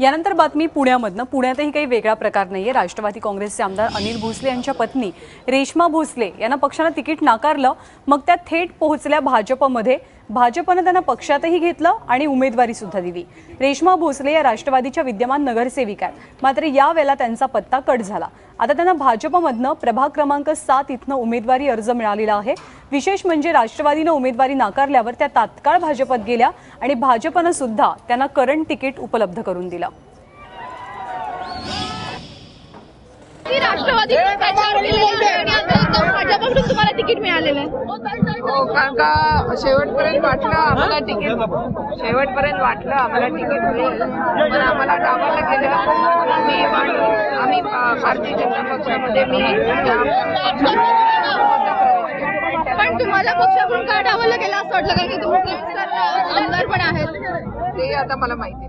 यानंतर बातमी पुण्यामधनं. पुण्यातही काही वेगळा प्रकार नाहीये. राष्ट्रवादी काँग्रेसचे आमदार अनिल भोसले यांच्या पत्नी रेश्मा भोसले यांना पक्षानं तिकीट नाकारलं. मग त्या थेट पोहोचल्या भाजपमध्ये. भाजपनं त्यांना पक्षातही घेतलं आणि उमेदवारी सुद्धा दिली. रेश्मा भोसले या राष्ट्रवादीच्या विद्यमान नगरसेविका आहेत. मात्र यावेळेला त्यांचा पत्ता कट झाला. आता त्यांना भाजपमधनं प्रभाग क्रमांक सात इथनं उमेदवारी अर्ज मिळालेला आहे. विशेष म्हणजे राष्ट्रवादीनं उमेदवारी नाकारल्यावर त्या तात्काळ भाजपत गेल्या आणि भाजपनं सुद्धा त्यांना करंट तिकीट उपलब्ध करून दिलं भाजपकडून तुम्हाला तिकीट मिळालेलं आहे हो कारण का शेवटपर्यंत वाटलं आम्हाला तिकीट शेवटपर्यंत वाटलं आम्हाला तिकीट मिळेल पण आम्हाला डावाला गेलं मी आम्ही भा- भारतीय जनता पक्षामध्ये मी तुम्हाला पक्षाकडून का डावलं गेलं असं वाटलं कारण की तुम्ही आमदार पण आहेत. ते आता मला माहिती